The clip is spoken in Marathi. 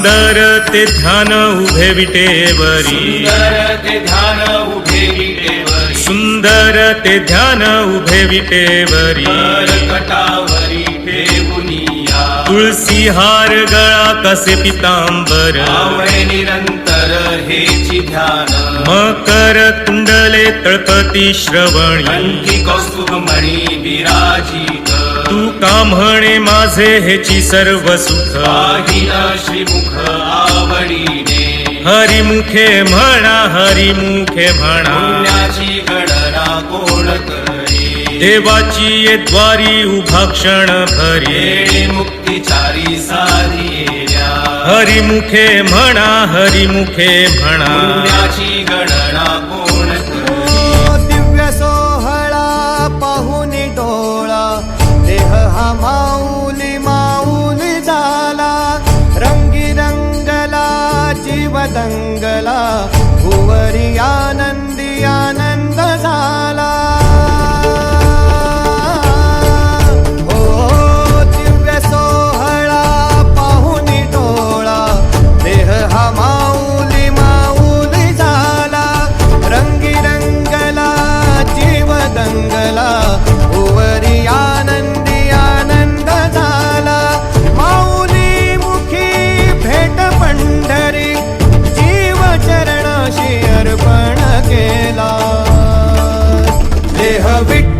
सुंदर ते ध्यान उभे विटेवरी. सुंदर ते ध्यान उभे विटेवरी. सुंदर ते ध्यान उभे विटेवरी. तुळसी हार गळा कसे पितांबर. निरंतर हेची ध्यान. मकर कुंडले तळपती श्रवणी. कौस्तुभ मणी विराजित. तू का म्हणे माझे हेची सर्व सुख? श्रीमुख आवडीने. हरिमुखे म्हणा हरिमुखे म्हणा. गणना कोण करी? देवाची ये द्वारी उभा क्षण भरी. मुक्तिचारी साधिया हरिमुखे म्हणा हरिमुखे म्हणा. गणना victoria.